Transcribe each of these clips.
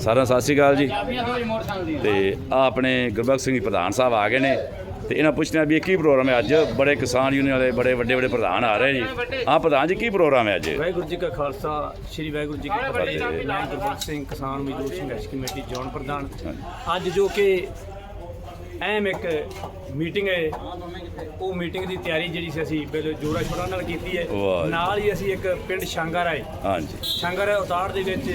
ਸਾਰਿਆਂ ਨੂੰ ਸਤਿ ਸ਼੍ਰੀ ਅਕਾਲ ਜੀ। ਤੇ ਆ ਆਪਣੇ ਗੁਰਬਖਸ਼ ਸਿੰਘ ਜੀ ਪ੍ਰਧਾਨ ਸਾਹਿਬ ਆ ਗਏ ਨੇ। ਤੇ ਇਹਨਾਂ ਪੁੱਛਣਾ ਵੀ ਇਹ ਕੀ ਪ੍ਰੋਗਰਾਮ ਹੈ ਅੱਜ? ਬੜੇ ਕਿਸਾਨ ਯੂਨੀਅਨ ਵਾਲੇ ਬੜੇ ਵੱਡੇ ਵੱਡੇ ਪ੍ਰਧਾਨ ਆ ਰਹੇ ਜੀ। ਆ ਪ੍ਰਧਾਨ ਜੀ ਕੀ ਪ੍ਰੋਗਰਾਮ ਹੈ ਅੱਜ? ਵਾਹਿਗੁਰੂ ਜੀ ਕਾ ਖਾਲਸਾ ਸ੍ਰੀ ਵਾਹਿਗੁਰੂ ਜੀ ਕੀ ਫਤਿਹ। ਮੈਂ ਗੁਰਬਖਸ਼ ਸਿੰਘ ਕਿਸਾਨ ਮਜ਼ਦੂਰ ਸੰਘਰਸ਼ ਕਮੇਟੀ ਜੌਨ ਪ੍ਰਧਾਨ। ਅੱਜ ਜੋ ਕਿ ਅਹਿਮ ਇੱਕ ਮੀਟਿੰਗ ਹੈ। ਉਹ ਮੀਟਿੰਗ ਦੀ ਤਿਆਰੀ ਜਿਹੜੀ ਸੀ ਅਸੀਂ ਬਿਲ ਜੋਰਾ ਸ਼ੋਰਾ ਨਾਲ ਕੀਤੀ ਹੈ। ਵਾਹ ਜੀ। ਨਾਲ ਹੀ ਅਸੀਂ ਇੱਕ ਪਿੰਡ ਸ਼ਾਂਗਾ ਰਾਏ। ਹਾਂਜੀ। ਸ਼ਾਂਗਰ ਉਤਾਰ ਦੇ ਵਿੱਚ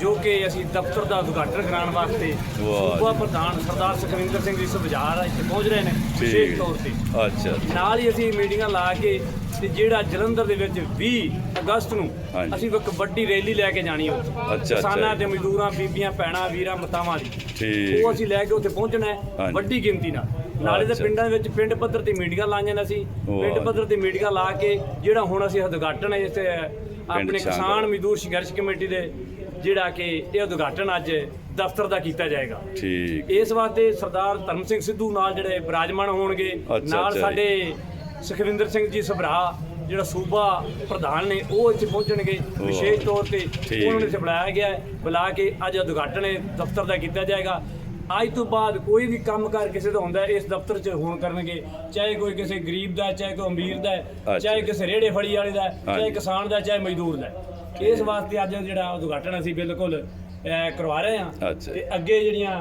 ਜੋ ਕਿ ਅਸੀਂ ਦਫ਼ਤਰ ਦਾ ਉਦਘਾਟਨ ਕਰਾਉਣ ਵਾਸਤੇ ਵਾਹ ਸੂਬਾ ਪ੍ਰਧਾਨ ਸਰਦਾਰ ਸੁਖਵਿੰਦਰ ਸਿੰਘ ਜੀ ਸੁਭਜਾਰ ਇੱਥੇ ਪਹੁੰਚ ਰਹੇ ਨੇ ਵਿਸ਼ੇਸ਼ ਤੌਰ ਤੇ। ਅੱਛਾ। ਨਾਲ ਹੀ ਅਸੀਂ ਮੀਟਿੰਗਾਂ ਲਾ ਕੇ ਤੇ ਜਿਹੜਾ ਜਲੰਧਰ ਦੇ ਵਿੱਚ 20 ਅਗਸਤ ਨੂੰ ਹਾਂਜੀ। ਅਸੀਂ ਇੱਕ ਵੱਡੀ ਰੈਲੀ ਲੈ ਕੇ ਜਾਣੀ ਅੱਛਾ। ਕਿਸਾਨਾਂ ਤੇ ਮਜ਼ਦੂਰਾਂ ਬੀਬੀਆਂ ਭੈਣਾਂ ਵੀਰਾਂ ਮਤਾਵਾਂ ਦੀ ਠੀਕ ਉਹ ਅਸੀਂ ਲੈ ਕੇ ਉੱਥੇ ਪਹੁੰਚਣਾ ਹੈ ਹਾਂਜੀ। ਵੱਡੀ ਗਿਣਤੀ ਨਾਲ ਨਾਲੇ ਅੱਛਾ। ਪਿੰਡਾਂ ਵਿੱਚ ਪਿੰਡ ਪੱਧਰ ਤੇ ਮੀਟਿੰਗਾਂ ਲਾਈਆਂ ਨੇ ਅਸੀਂ ਵਾਹ। ਪਿੰਡ ਪੱਧਰ ਤੇ ਮੀਟਿੰਗਾਂ ਲਾ ਕੇ ਜਿਹੜਾ ਹੁਣ ਅਸੀਂ ਉਦਘਾਟਨ ਹੈ ਇਸ ਆਪਣੇ ਕਿਸਾਨ ਮਜ਼ਦੂਰ ਸੰਘਰਸ਼ ਕਮੇਟੀ ਦੇ ਜਿਹੜਾ ਕਿ ਇਹ ਉਦਘਾਟਨ ਅੱਜ ਦਫ਼ਤਰ ਦਾ ਕੀਤਾ ਜਾਏਗਾ ਠੀਕ ਇਸ ਵਾਸਤੇ ਸਰਦਾਰ ਧਰਮ ਸਿੰਘ ਸਿੱਧੂ ਨਾਲ ਜਿਹੜੇ ਬਿਰਾਜਮਾਨ ਹੋਣਗੇ ਅੱਛਾ, ਨਾਲ ਅੱਛਾ ਸਾਡੇ ਸੁਖਵਿੰਦਰ ਸਿੰਘ ਜੀ ਸਭਰਾ ਜਿਹੜਾ ਸੂਬਾ ਪ੍ਰਧਾਨ ਨੇ ਉਹ ਇੱਥੇ ਪਹੁੰਚਣਗੇ ਵਿਸ਼ੇਸ਼ ਤੌਰ ਤੇ। ਉਹਨਾਂ ਨੂੰ ਇੱਥੇ ਬੁਲਾਇਆ ਗਿਆ ਹੈ ਬੁਲਾ ਕੇ ਅੱਜ ਉਦਘਾਟਨ ਦਫ਼ਤਰ ਦਾ ਕੀਤਾ ਜਾਏਗਾ ਅੱਜ ਤੋਂ ਬਾਅਦ ਕੋਈ ਵੀ ਕੰਮ ਕਾਰ ਕਿਸੇ ਦਾ ਹੁੰਦਾ ਇਸ ਦਫ਼ਤਰ 'ਚ ਹੋਣ ਕਰਨਗੇ ਚਾਹੇ ਕੋਈ ਕਿਸੇ ਗਰੀਬ ਦਾ ਚਾਹੇ ਕੋਈ ਅਮੀਰ ਦਾ। ਚਾਹੇ ਕਿਸੇ ਰੇੜੇ ਫੜੀ ਵਾਲੇ ਦਾ ਚਾਹੇ। ਕਿਸਾਨ ਦਾ ਚਾਹੇ ਮਜ਼ਦੂਰ ਦਾ। ਇਸ ਵਾਸਤੇ ਅੱਜ ਜਿਹੜਾ ਉਦਘਾਟਨ ਅਸੀਂ ਬਿਲਕੁਲ ਕਰਵਾ ਰਹੇ ਹਾਂ। ਤੇ ਅੱਗੇ ਜਿਹੜੀਆਂ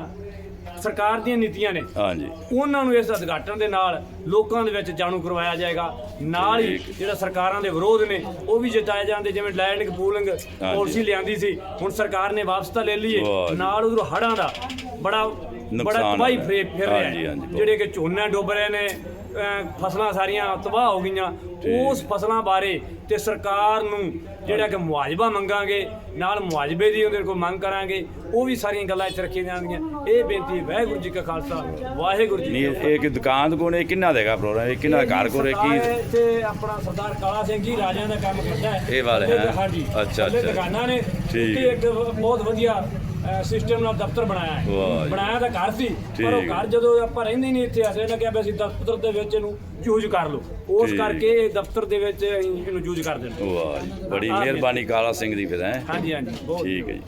ਸਰਕਾਰ ਦੀਆਂ ਨੀਤੀਆਂ ਨੇ ਹਾਂਜੀ ਉਹਨਾਂ ਨੂੰ ਇਸ ਉਦਘਾਟਨ ਦੇ ਨਾਲ ਲੋਕਾਂ ਦੇ ਵਿੱਚ ਜਾਣੂ ਕਰਵਾਇਆ ਜਾਏਗਾ ਨਾਲ ਹੀ। ਜਿਹੜਾ ਸਰਕਾਰਾਂ ਦੇ ਵਿਰੋਧ ਨੇ ਉਹ ਵੀ ਜਿਤਾਏ ਜਾਂਦੇ ਜਿਵੇਂ ਲੈਂਡ ਪੂਲਿੰਗ ਪਾਲਿਸੀ ਲਿਆਂਦੀ ਸੀ ਹੁਣ ਸਰਕਾਰ ਨੇ ਵਾਪਸ ਤਾਂ ਲੈ ਲਈਏ। ਨਾਲ ਉਧਰ ਹੜਾਂ ਦਾ ਬੜਾ ਬੜਾ ਤਬਾਹੀ। ਫੇਰ ਫਿਰ ਰਿਹਾ। ਜਿਹੜੇ ਕਿ ਝੋਨੇ ਡੁੱਬ ਰਹੇ ਨੇ ਫਸਲਾਂ ਸਾਰੀਆਂ ਤਬਾਹ ਹੋ ਗਈਆਂ ਉਸ ਫਸਲਾਂ ਬਾਰੇ ਤੇ ਸਰਕਾਰ ਨੂੰ ਜਿਹੜਾ ਕਿ ਮੁਆਵਜ਼ਾ ਮੰਗਾਂਗੇ ਨਾਲ ਮੁਆਵਜ਼ੇ ਦੀ ਉਹਦੇ ਕੋਲ ਮੰਗ ਕਰਾਂਗੇ ਉਹ ਵੀ ਸਾਰੀਆਂ ਗੱਲਾਂ ਇੱਥੇ ਰੱਖੀਆਂ ਜਾਣਗੀਆਂ ਇਹ ਬੇਨਤੀ ਵਾਹਿਗੁਰੂ ਜੀ ਕਾ ਖਾਲਸਾ ਵਾਹਿਗੁਰੂ ਜੀ ਨਹੀਂ ਇਹ ਕਿ ਦੁਕਾਨ ਕੋਲ ਇਹ ਕਿੰਨਾ ਦੇਗਾ ਪ੍ਰੋਗਰਾਮ ਇਹ ਕਿੰਨਾ ਘਰ ਕੋਲ ਕੀ ਇੱਥੇ ਆਪਣਾ ਸਰਦਾਰ ਕਾਲਾ ਸਿੰਘ ਜੀ ਰਾਜਿਆਂ ਦਾ ਕੰਮ ਕਰਦਾ ਹੈ ਇਹ ਵਾਲੇ ਤੇ ਹੈਂ? ਹਾਂਜੀ ਅੱਛਾ, ਅੱਛਾ। ਦੁਕਾਨਾਂ ਨੇ ਠੀਕ। ਇੱਕ ਬਹੁਤ ਵਧੀਆ ਸਿਸਟਮ ਨਾਲ ਦਫ਼ਤਰ ਬਣਾਇਆ ਹੈ। ਬਣਾਇਆ ਤਾਂ ਘਰ ਸੀ ਪਰ ਉਹ। ਘਰ ਜਦੋਂ ਆਪਾਂ ਰਹਿੰਦੇ ਨਹੀਂ ਇੱਥੇ ਅਸੀਂ ਇਹਨਾਂ ਕਿਹਾ ਵੀ ਅਸੀਂ ਦਫ਼ਤਰ ਦੇ ਵਿੱਚ ਇਹਨੂੰ ਯੂਜ਼ ਕਰ ਲਓ ਉਸ। ਕਰਕੇ ਇਹ ਦਫ਼ਤਰ ਦੇ ਵਿੱਚ ਇਹਨੂੰ ਯੂਜ਼ ਕਰ ਦਿੰਦੇ ਵਾਹ ਜੀ ਬੜੀ ਮਿਹਰਬਾਨੀ ਕਾਲਾ ਸਿੰਘ ਦੀ ਫਿਰ ਹੈ ਹਾਂਜੀ ਹਾਂਜੀ ਬਹੁਤ ਠੀਕ ਹੈ ਜੀ